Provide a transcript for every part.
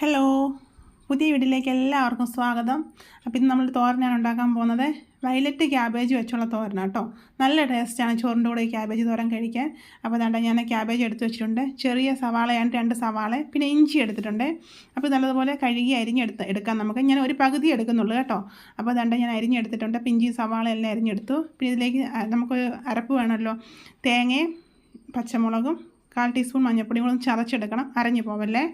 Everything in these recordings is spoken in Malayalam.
ഹലോ പുതിയ വീട്ടിലേക്ക് എല്ലാവർക്കും സ്വാഗതം. അപ്പം ഇന്ന് നമ്മൾ തോരനാണ് ഉണ്ടാക്കാൻ പോകുന്നത്. വയലറ്റ് ക്യാബേജ് വെച്ചുള്ള തോരന കേട്ടോ നല്ല ടേസ്റ്റാണ് ചോറിന്റെ കൂടെ ക്യാബേജ് തോരൻ കഴിക്കാൻ. അപ്പോൾ അതാണ്ട് ഞാൻ ക്യാബേജ് എടുത്ത് വെച്ചിട്ടുണ്ട്. ചെറിയ സവാളയാണ് രണ്ട് സവാള പിന്നെ ഇഞ്ചി എടുത്തിട്ടുണ്ട്. അപ്പോൾ നല്ലതുപോലെ കഴുകി അരിഞ്ഞെടുത്ത് എടുക്കാം നമുക്ക്. ഞാൻ ഒരു പകുതി എടുക്കുന്നുള്ളൂ കേട്ടോ. അപ്പോൾ അതാണ്ട് ഞാൻ അരിഞ്ഞെടുത്തിട്ടുണ്ട്. പിഞ്ചി സവാള എല്ലാം അരിഞ്ഞെടുത്തു. പിന്നെ ഇതിലേക്ക് നമുക്ക് അരപ്പ് വേണമല്ലോ. തേങ്ങയും പച്ചമുളകും കാൽ ടീസ്പൂൺ മഞ്ഞൾപ്പൊടിയും കൂടെ ചതച്ചെടുക്കണം. അരഞ്ഞു പോവല്ലേ?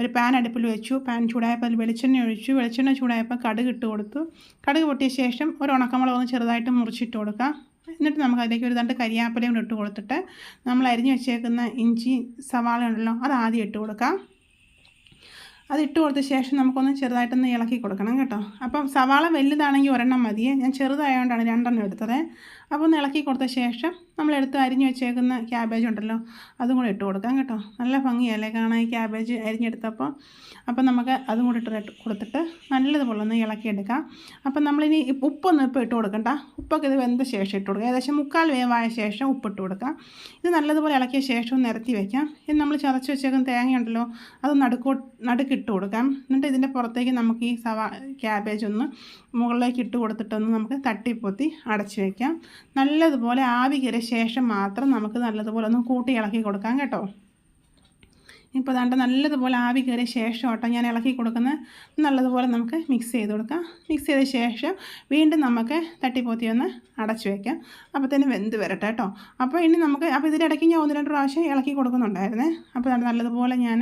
ഒരു പാൻ അടുപ്പിൽ വെച്ചു. പാൻ ചൂടായപ്പോൾ അതിൽ വെളിച്ചെണ്ണ ഒഴിച്ചു. വെളിച്ചെണ്ണ ചൂടായപ്പോൾ കടുക് ഇട്ട് കൊടുത്തു. കടുക് പൊട്ടിയ ശേഷം ഒരു ഉണക്കമുളക് ഒന്ന് ചെറുതായിട്ട് മുറിച്ചിട്ട് കൊടുക്കാം. എന്നിട്ട് നമുക്ക് അതിലേക്ക് ഒരു രണ്ട് കരിയാപ്പലയും ഇട്ട് കൊടുത്തിട്ട് നമ്മൾ അരിഞ്ഞ് വെച്ചേക്കുന്ന ഇഞ്ചി സവാള ഉണ്ടല്ലോ അത് ആദ്യം ഇട്ട് കൊടുക്കാം. അത് ഇട്ട് കൊടുത്ത ശേഷം നമുക്കൊന്ന് ചെറുതായിട്ടൊന്ന് ഇളക്കി കൊടുക്കണം കേട്ടോ. അപ്പം സവാള വലുതാണെങ്കിൽ ഒരെണ്ണം മതിയേ. ഞാൻ ചെറുതായതുകൊണ്ടാണ് രണ്ടെണ്ണം എടുത്തത്. അപ്പോൾ ഒന്ന് ഇളക്കി കൊടുത്ത ശേഷം നമ്മൾ എടുത്ത് അരിഞ്ഞ് വെച്ചേക്കുന്ന ക്യാബേജ് ഉണ്ടല്ലോ അതും കൂടെ ഇട്ട് കൊടുക്കാം കേട്ടോ. നല്ല ഭംഗിയല്ലേ കാണാൻ ഈ ക്യാബേജ് അരിഞ്ഞെടുത്തപ്പോൾ? അപ്പം നമുക്ക് അതും കൂടി ഇട്ട് കൊടുത്തിട്ട് നല്ലതുപോലെ ഒന്ന് ഇളക്കിയെടുക്കാം. അപ്പം നമ്മളിനി ഉപ്പൊന്നും ഇപ്പോൾ ഇട്ട് കൊടുക്കണ്ട. ഉപ്പൊക്കെ ഇത് വെന്ത ശേഷം ഇട്ട് കൊടുക്കുക ഏകദേശം മുക്കാൽ വേവായ ശേഷം ഉപ്പിട്ട് കൊടുക്കാം. ഇത് നല്ലതുപോലെ ഇളക്കിയ ശേഷം നിരത്തി വയ്ക്കാം ഇത് നമ്മൾ ചതച്ച് വെച്ചേക്കുന്ന തേങ്ങയുണ്ടല്ലോ അത് നടുക്കോ നടുക്കിട്ട് കൊടുക്കാം. എന്നിട്ട് ഇതിന്റെ പുറത്തേക്ക് നമുക്ക് ഈ സവാ ക്യാബേജ് ഒന്ന് മുകളിലേക്ക് ഇട്ട് കൊടുത്തിട്ടൊന്ന് നമുക്ക് തട്ടിപ്പൊത്തി അടച്ചു വയ്ക്കാം നല്ലതുപോലെ ആവി കയറിയ ശേഷം മാത്രം നമുക്ക് നല്ലതുപോലെ ഒന്ന് കൂട്ടി ഇളക്കി കൊടുക്കാം കേട്ടോ. ഇപ്പോൾ അതാണ്ട് നല്ലതുപോലെ ആവി കയറിയ ശേഷം കേട്ടോ ഞാൻ ഇളക്കി കൊടുക്കുന്നത് നല്ലതുപോലെ നമുക്ക് മിക്സ് ചെയ്ത് കൊടുക്കാം. മിക്സ് ചെയ്ത ശേഷം വീണ്ടും നമുക്ക് തട്ടിപ്പോത്തി ഒന്ന് അടച്ചു വയ്ക്കാം തന്നെ വെന്ത് വരട്ടെ കേട്ടോ അപ്പോൾ ഇനി നമുക്ക് അപ്പോൾ ഇതിനിടയ്ക്ക് ഞാൻ ഒന്ന് രണ്ട് പ്രാവശ്യം ഇളക്കി കൊടുക്കുന്നുണ്ടായിരുന്നേ. അപ്പോൾ നല്ലതുപോലെ ഞാൻ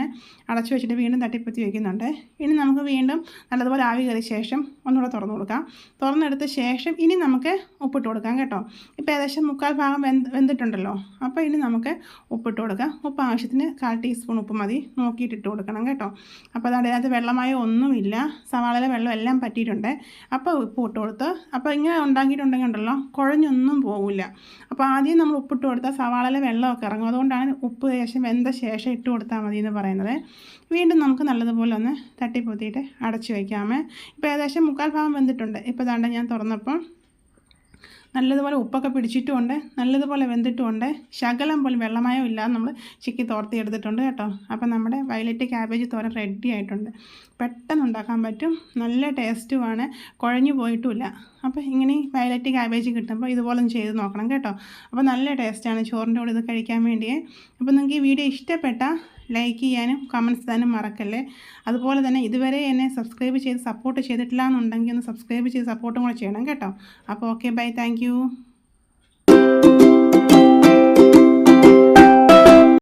അടച്ചു വെച്ചിട്ട് വീണ്ടും തട്ടിപ്പൊത്തി വയ്ക്കുന്നുണ്ട് ഇനി നമുക്ക് വീണ്ടും നല്ലതുപോലെ ആവി കയറിയ ശേഷം ഒന്നുകൂടെ തുറന്നു കൊടുക്കാം. തുറന്നെടുത്ത ശേഷം ഇനി നമുക്ക് ഉപ്പിട്ട് കൊടുക്കാം കേട്ടോ. ഇപ്പോൾ ഏകദേശം മുക്കാൽ ഭാഗം വെന്ത് വെന്തിട്ടുണ്ടല്ലോ. അപ്പോൾ ഇനി നമുക്ക് ഉപ്പിട്ട് കൊടുക്കാം. ഉപ്പ് ആവശ്യത്തിന് കാൽ ടീസ്പൂൺ ഉപ്പ് മതി. നോക്കിയിട്ട് ഇട്ട് കൊടുക്കണം കേട്ടോ. അപ്പോൾ അത് അതിനകത്ത് വെള്ളമായോ ഒന്നുമില്ല. സവാളയിലെ വെള്ളം എല്ലാം പറ്റിയിട്ടുണ്ട്. അപ്പോൾ ഉപ്പ് ഇട്ട് കൊടുത്ത് അപ്പോൾ ഇങ്ങനെ ഉണ്ടാക്കിയിട്ടുണ്ടെങ്കിൽ ഉണ്ടല്ലോ കുഴഞ്ഞൊന്നും പോകില്ല അപ്പോൾ ആദ്യം നമ്മൾ ഉപ്പിട്ട് കൊടുത്താൽ സവാളയിലെ വെള്ളമൊക്കെ ഇറങ്ങും. അതുകൊണ്ടാണ് ഉപ്പ് ശേഷം വെന്ത ശേഷം ഇട്ട് കൊടുത്താൽ മതി എന്ന് പറയുന്നത്. വീണ്ടും നമുക്ക് നല്ലതുപോലെ ഒന്ന് തട്ടിപ്പൊത്തിയിട്ട് അടച്ചു വയ്ക്കാമേ. ഇപ്പോൾ ഏകദേശം മുക്കാൽ ഭാഗം വെന്തിട്ടുണ്ട്. ഇപ്പോൾ ദാണ്ട ഞാൻ തുറന്നപ്പം നല്ലതുപോലെ ഉപ്പൊക്കെ പിടിച്ചിട്ടുമുണ്ട് നല്ലതുപോലെ വെന്തിട്ടുമുണ്ട്. ശകലം പോലും വെള്ളമയോ ഇല്ലാതെ നമ്മൾ ചിക്കി തോർത്തി എടുത്തിട്ടുണ്ട് കേട്ടോ. അപ്പം നമ്മുടെ വയലറ്റ് ക്യാബേജ് തോരൻ റെഡി ആയിട്ടുണ്ട്. പെട്ടെന്ന് ഉണ്ടാക്കാൻ പറ്റും. നല്ല ടേസ്റ്റുമാണ്. കുഴഞ്ഞു പോയിട്ടുമില്ല. അപ്പോൾ ഇങ്ങനെ വയലറ്റ് ക്യാബേജ് കിട്ടുമ്പോൾ ഇതുപോലെ ചെയ്ത് നോക്കണം കേട്ടോ. അപ്പോൾ നല്ല ടേസ്റ്റാണ് ചോറിന്റെ കൂടെ ഇത് കഴിക്കാൻ വേണ്ടിയേ. അപ്പോൾ നിങ്ങൾക്ക് ഈ വീഡിയോ ഇഷ്ടപ്പെട്ടാൽ ലൈക്ക് ചെയ്യാനും കമൻസ് തന്നെ മറക്കല്ലേ? അതുപോലെ തന്നെ ഇതുവരെ എന്നെ സബ്സ്ക്രൈബ് ചെയ്ത് സപ്പോർട്ട് ചെയ്തിട്ടില്ല എന്നുണ്ടെങ്കിൽ ഒന്ന് സബ്സ്ക്രൈബ് ചെയ്ത് സപ്പോർട്ടും കൂടെ ചെയ്യണം കേട്ടോ. അപ്പോൾ ഓക്കെ ബൈ താങ്ക്